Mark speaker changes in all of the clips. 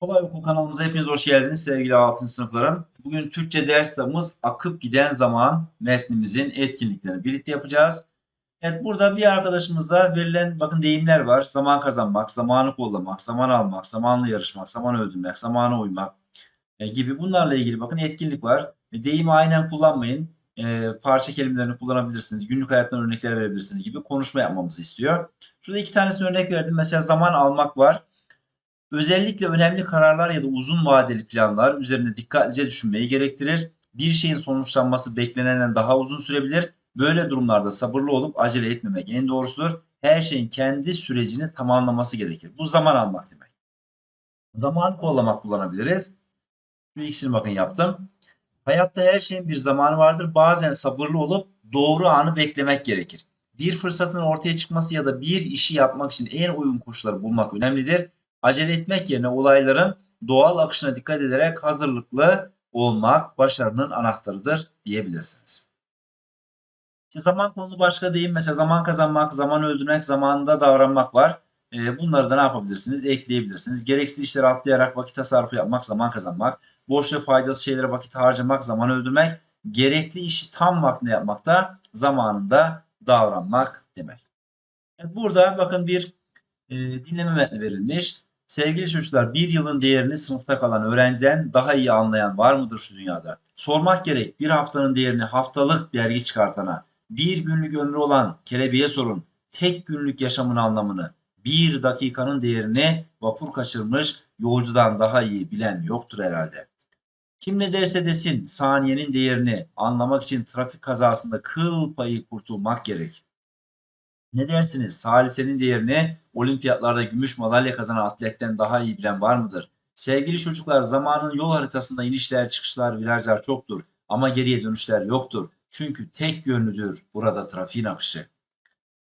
Speaker 1: Kolay Okul kanalımıza hepiniz hoş geldiniz sevgili 6. sınıflarım. Bugün Türkçe ders kitabımız Akıp Giden Zaman metnimizin etkinliklerini birlikte yapacağız. Evet burada bir arkadaşımızda verilen bakın deyimler var. Zaman kazanmak, zamanı kollamak, zaman almak, zamanla yarışmak, zaman öldürmek, zamana uymak e, gibi bunlarla ilgili bakın etkinlik var. E, deyimi aynen kullanmayın. E, parça kelimelerini kullanabilirsiniz. Günlük hayattan örnekler verebilirsiniz gibi konuşma yapmamızı istiyor. Şurada iki tanesini örnek verdim. Mesela zaman almak var. Özellikle önemli kararlar ya da uzun vadeli planlar üzerinde dikkatlice düşünmeyi gerektirir. Bir şeyin sonuçlanması beklenenden daha uzun sürebilir. Böyle durumlarda sabırlı olup acele etmemek en doğrusudur. Her şeyin kendi sürecini tamamlaması gerekir. Bu zaman almak demek. Zamanı kollamak kullanabiliriz. Şu ikisini bakın yaptım. Hayatta her şeyin bir zamanı vardır. Bazen sabırlı olup doğru anı beklemek gerekir. Bir fırsatın ortaya çıkması ya da bir işi yapmak için en uygun koşulları bulmak önemlidir. Acele etmek yerine olayların doğal akışına dikkat ederek hazırlıklı olmak başarının anahtarıdır diyebilirsiniz. İşte zaman konulu başka deyim mesela zaman kazanmak, zaman öldürmek, zamanında davranmak var. Ee, bunları da ne yapabilirsiniz? Ekleyebilirsiniz. Gereksiz işleri atlayarak vakit tasarrufu yapmak, zaman kazanmak. Boş ve faydasız şeylere vakit harcamak, zaman öldürmek. Gerekli işi tam vaktinde yapmak da zamanında davranmak demek. Evet, burada bakın bir e, dinleme metni verilmiş. Sevgili çocuklar bir yılın değerini sınıfta kalan öğrenciden daha iyi anlayan var mıdır şu dünyada? Sormak gerek bir haftanın değerini haftalık dergi çıkartana, bir günlük ömrü olan kelebeğe sorun, tek günlük yaşamın anlamını, bir dakikanın değerini vapur kaçırmış yolcudan daha iyi bilen yoktur herhalde. Kim ne derse desin saniyenin değerini anlamak için trafik kazasında kıl payı kurtulmak gerek. Ne dersiniz? Salisenin değerini olimpiyatlarda gümüş madalya kazanan atletten daha iyi bilen var mıdır? Sevgili çocuklar zamanın yol haritasında inişler, çıkışlar, virajlar çoktur ama geriye dönüşler yoktur. Çünkü tek yönlüdür burada trafiğin akışı.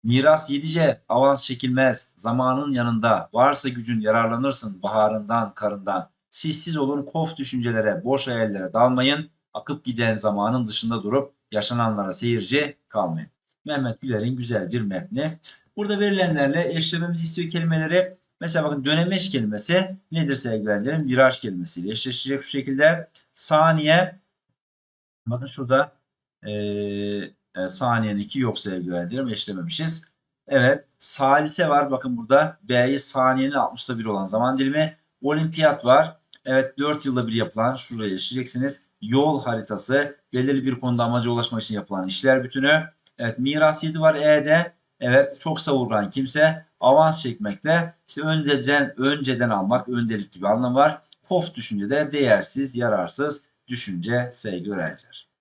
Speaker 1: Miras yedice avans çekilmez. Zamanın yanında varsa gücün yararlanırsın baharından, karından. Sessiz olun kof düşüncelere, boş hayallere dalmayın. Akıp giden zamanın dışında durup yaşananlara seyirci kalmayın. Mehmet Güler'in güzel bir metni. Burada verilenlerle eşlememizi istiyor kelimeleri. Mesela bakın dönemeç kelimesi nedir sevgili öğrencilerim? Viraj kelimesiyle eşleşecek şu şekilde. Saniye bakın şurada ee, saniyenin iki yok sevgili öğrencilerim eşlememişiz. Evet salise var bakın burada B'yi saniyenin 60'ta bir olan zaman dilimi. Olimpiyat var. Evet 4 yılda bir yapılan şuraya yaşayacaksınız. Yol haritası belirli bir konuda amaca ulaşmak için yapılan işler bütünü. Evet miras 7 var E'de. Evet çok savurgan kimse avans çekmekte işte önceden önceden almak öndelik gibi anlam var. Pof düşüncede değersiz, yararsız düşünce sevgili öğrenciler.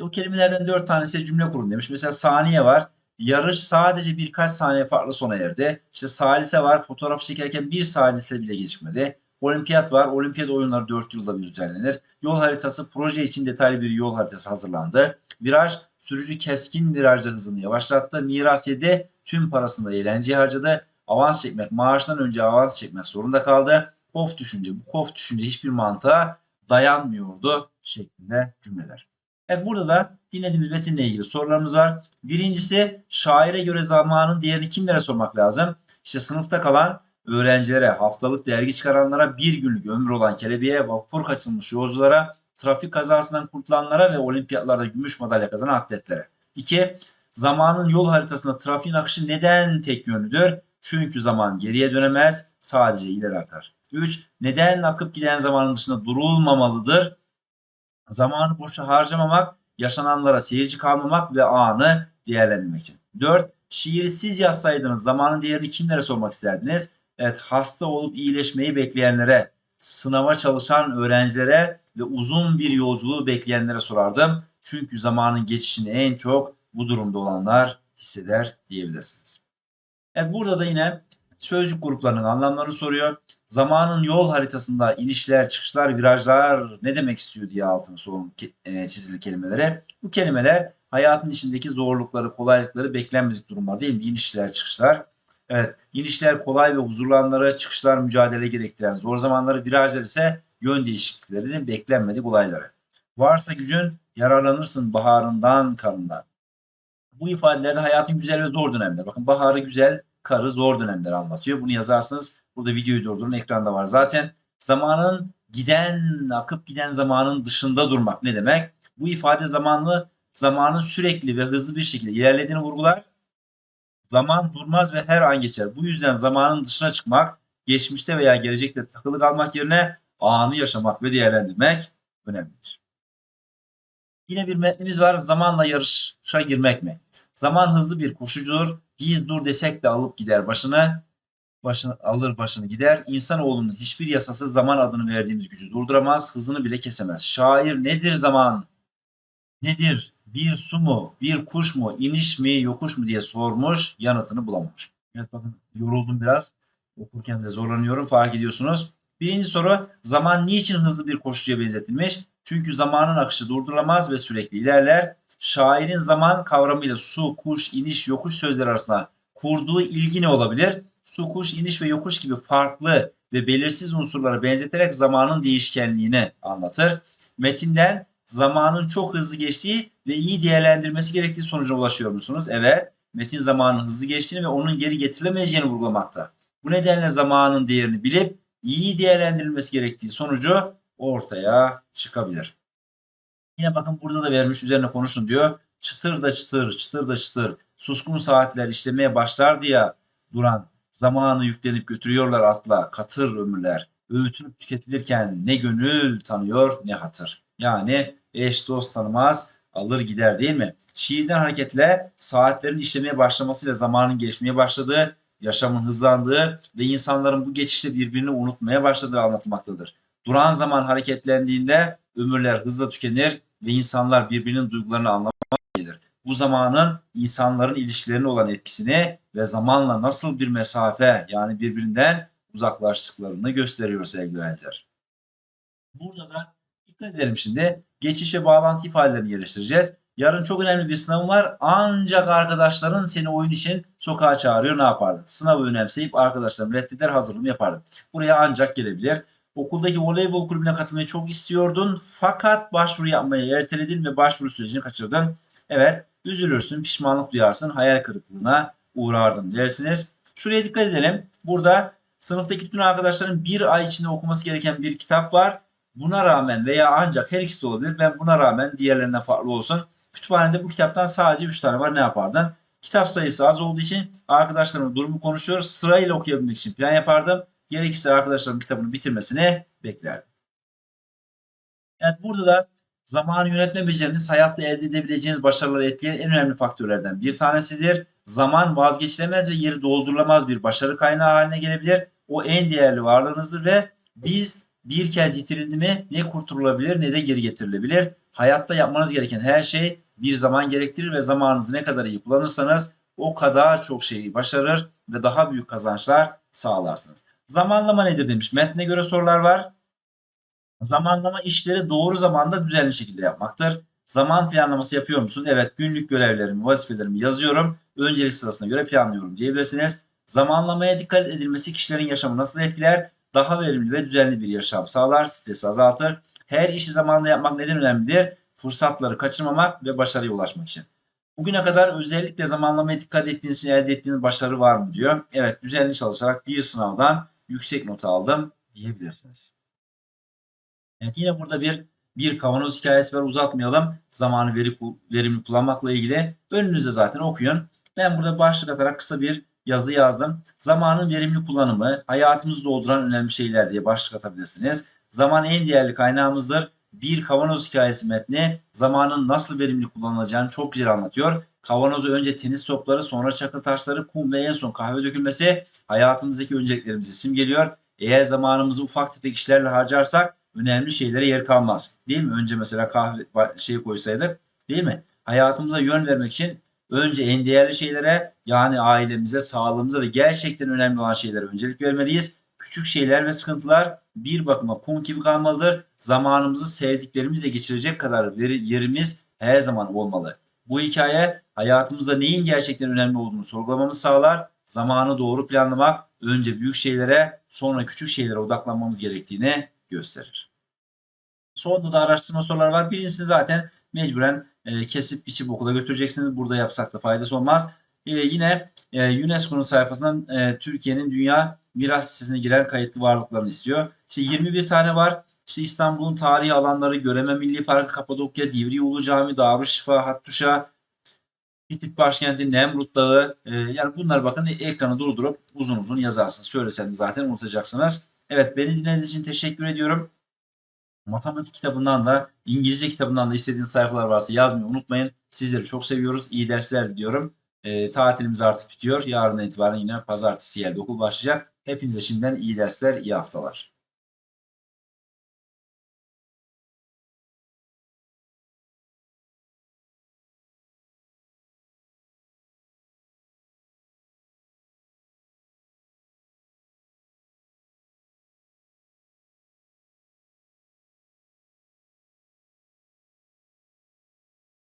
Speaker 1: İşte o kelimelerden dört tanesi cümle kurun demiş. Mesela saniye var. Yarış sadece birkaç saniye farklı sona erdi. İşte salise var. Fotoğraf çekerken bir salise bile geçmedi. Olimpiyat var. Olimpiyat oyunları 4 yılda bir düzenlenir. Yol haritası proje için detaylı bir yol haritası hazırlandı. Viraj sürücü keskin virajda hızını yavaşlattı. Miras yedi tüm parasını eğlenceye harcadı. Avans çekmek maaştan önce avans çekmek zorunda kaldı. Kof düşünce bu kof düşünce hiçbir mantığa dayanmıyordu şeklinde cümleler. Evet burada da dinlediğimiz metinle ilgili sorularımız var. Birincisi şaire göre zamanın değerini kimlere sormak lazım? İşte sınıfta kalan öğrencilere, haftalık dergi çıkaranlara, bir günlük ömrü olan kelebeğe, vapur kaçırmış yolculara, trafik kazasından kurtulanlara ve olimpiyatlarda gümüş madalya kazanan atletlere. 2. Zamanın yol haritasında trafiğin akışı neden tek yönlüdür? Çünkü zaman geriye dönemez, sadece ileri akar. 3. Neden akıp giden zamanın dışında durulmamalıdır? Zamanı boşa harcamamak, yaşananlara seyirci kalmamak ve anı değerlendirmek için. 4. Şiiri siz yazsaydınız zamanın değerini kimlere sormak isterdiniz? Evet hasta olup iyileşmeyi bekleyenlere, sınava çalışan öğrencilere ve uzun bir yolculuğu bekleyenlere sorardım. Çünkü zamanın geçişini en çok bu durumda olanlar hisseder diyebilirsiniz. Evet burada da yine sözcük gruplarının anlamlarını soruyor. Zamanın yol haritasında inişler, çıkışlar, virajlar ne demek istiyor diye altını sorun e, çizili kelimelere. Bu kelimeler hayatın içindeki zorlukları, kolaylıkları, beklenmedik durumlar değil mi? İnişler, çıkışlar. Evet, inişler kolay ve huzurlu anları, çıkışlar mücadele gerektiren zor zamanları, virajlar ise yön değişikliklerinin beklenmedik olayları. Varsa gücün yararlanırsın baharından, karından. Bu ifadelerde hayatın güzel ve zor dönemleri. Bakın baharı güzel, karı zor dönemleri anlatıyor. Bunu yazarsınız. Burada videoyu durdurun. Ekranda var zaten. Zamanın giden, akıp giden zamanın dışında durmak ne demek? Bu ifade zamanlı, zamanın sürekli ve hızlı bir şekilde ilerlediğini vurgular. Zaman durmaz ve her an geçer. Bu yüzden zamanın dışına çıkmak, geçmişte veya gelecekte takılı kalmak yerine anı yaşamak ve değerlendirmek önemlidir. Yine bir metnimiz var. Zamanla yarışa girmek mi? Zaman hızlı bir koşucudur. Biz dur desek de alıp gider başını. Başını alır başını gider. İnsanoğlunun hiçbir yasası zaman adını verdiğimiz gücü durduramaz. Hızını bile kesemez. Şair nedir zaman? Nedir? Bir su mu? Bir kuş mu? iniş mi? Yokuş mu diye sormuş. Yanıtını bulamamış. Evet bakın yoruldum biraz. Okurken de zorlanıyorum. Fark ediyorsunuz. Birinci soru zaman niçin hızlı bir koşucuya benzetilmiş? Çünkü zamanın akışı durdurulamaz ve sürekli ilerler. Şairin zaman kavramıyla su, kuş, iniş, yokuş sözleri arasında kurduğu ilgi ne olabilir? Su, kuş, iniş ve yokuş gibi farklı ve belirsiz unsurlara benzeterek zamanın değişkenliğini anlatır. Metinden zamanın çok hızlı geçtiği ve iyi değerlendirmesi gerektiği sonucuna ulaşıyor musunuz? Evet. Metin zamanın hızlı geçtiğini ve onun geri getirilemeyeceğini vurgulamakta. Bu nedenle zamanın değerini bilip iyi değerlendirilmesi gerektiği sonucu ortaya çıkabilir. Yine bakın burada da vermiş üzerine konuşun diyor. Çıtır da çıtır, çıtır da çıtır. Suskun saatler işlemeye başlar diye duran zamanı yüklenip götürüyorlar atla katır ömürler. Öğütülüp tüketilirken ne gönül tanıyor ne hatır. Yani eş dost tanımaz alır gider değil mi? Şiirden hareketle saatlerin işlemeye başlamasıyla zamanın geçmeye başladığı, yaşamın hızlandığı ve insanların bu geçişte birbirini unutmaya başladığı anlatmaktadır. Duran zaman hareketlendiğinde ömürler hızla tükenir ve insanlar birbirinin duygularını anlamaya gelir. Bu zamanın insanların ilişkilerine olan etkisini ve zamanla nasıl bir mesafe yani birbirinden uzaklaştıklarını gösteriyor sevgili öğrenciler. Burada da dikkat edelim şimdi. Geçiş ve bağlantı ifadelerini yerleştireceğiz. Yarın çok önemli bir sınavım var. Ancak arkadaşların seni oyun için sokağa çağırıyor. Ne yapardın? Sınavı önemseyip arkadaşlarım reddeder hazırlığımı yapardım. Buraya ancak gelebilir. Okuldaki voleybol kulübüne katılmayı çok istiyordun. Fakat başvuru yapmayı erteledin ve başvuru sürecini kaçırdın. Evet üzülürsün, pişmanlık duyarsın, hayal kırıklığına uğrardım dersiniz. Şuraya dikkat edelim. Burada sınıftaki bütün arkadaşların bir ay içinde okuması gereken bir kitap var. Buna rağmen veya ancak her ikisi de olabilir. Ben buna rağmen diğerlerinden farklı olsun. Kütüphanede bu kitaptan sadece 3 tane var. Ne yapardın? Kitap sayısı az olduğu için arkadaşlarımla durumu konuşuyor. Sırayla okuyabilmek için plan yapardım. Gerekirse arkadaşlarım kitabını bitirmesini beklerdim. Evet burada da zamanı yönetme beceriniz hayatta elde edebileceğiniz başarıları etkileyen en önemli faktörlerden bir tanesidir. Zaman vazgeçilemez ve yeri doldurulamaz bir başarı kaynağı haline gelebilir. O en değerli varlığınızdır ve biz bir kez yitirildi mi ne kurtulabilir ne de geri getirilebilir. Hayatta yapmanız gereken her şey bir zaman gerektirir ve zamanınızı ne kadar iyi kullanırsanız o kadar çok şeyi başarır ve daha büyük kazançlar sağlarsınız. Zamanlama nedir demiş. Metne göre sorular var. Zamanlama işleri doğru zamanda düzenli şekilde yapmaktır. Zaman planlaması yapıyor musun? Evet günlük görevlerimi, vazifelerimi yazıyorum. Öncelik sırasına göre planlıyorum diyebilirsiniz. Zamanlamaya dikkat edilmesi kişilerin yaşamı nasıl etkiler? Daha verimli ve düzenli bir yaşam sağlar, stresi azaltır. Her işi zamanında yapmak neden önemlidir? Fırsatları kaçırmamak ve başarıya ulaşmak için. Bugüne kadar özellikle zamanlamaya dikkat ettiğiniz için elde ettiğiniz başarı var mı diyor. Evet düzenli çalışarak bir sınavdan yüksek not aldım diyebilirsiniz. Evet yine burada bir bir kavanoz hikayesi var uzatmayalım. Zamanı veri, verimli kullanmakla ilgili. Önünüzde zaten okuyun. Ben burada başlık atarak kısa bir yazı yazdım. Zamanın verimli kullanımı, hayatımızı dolduran önemli şeyler diye başlık atabilirsiniz. Zaman en değerli kaynağımızdır. Bir kavanoz hikayesi metni zamanın nasıl verimli kullanılacağını çok güzel anlatıyor. Kavanozu önce tenis topları, sonra çakıl taşları, kum ve en son kahve dökülmesi hayatımızdaki önceliklerimizi simgeliyor. Eğer zamanımızı ufak tefek işlerle harcarsak önemli şeylere yer kalmaz. Değil mi? Önce mesela kahve şey koysaydık değil mi? Hayatımıza yön vermek için önce en değerli şeylere yani ailemize, sağlığımıza ve gerçekten önemli olan şeylere öncelik vermeliyiz. Küçük şeyler ve sıkıntılar bir bakıma kum gibi kalmalıdır. Zamanımızı sevdiklerimizle geçirecek kadar yerimiz her zaman olmalı. Bu hikaye hayatımızda neyin gerçekten önemli olduğunu sorgulamamızı sağlar. Zamanı doğru planlamak, önce büyük şeylere, sonra küçük şeylere odaklanmamız gerektiğini gösterir. Sonunda da araştırma soruları var. Birincisini zaten mecburen e, kesip biçip okula götüreceksiniz. Burada yapsak da faydası olmaz. e, yine e, UNESCO'nun sayfasından e, Türkiye'nin dünya miras listesine giren kayıtlı varlıklarını istiyor. İşte 21 tane var. İşte İstanbul'un tarihi alanları, Göreme Milli Parkı, Kapadokya, Divriği Ulu Cami, Darüşşifa, Hattuşa, Hitit başkenti Nemrut Dağı. e, yani bunlar bakın ekranı durdurup uzun uzun yazarsınız. Söylesem zaten unutacaksınız. Evet beni dinlediğiniz için teşekkür ediyorum. Matematik kitabından da İngilizce kitabından da istediğiniz sayfalar varsa yazmayı unutmayın. Sizleri çok seviyoruz. İyi dersler diliyorum. E, tatilimiz artık bitiyor. Yarından itibaren yine pazartesi yerde okul başlayacak. Hepinize şimdiden iyi dersler, iyi haftalar.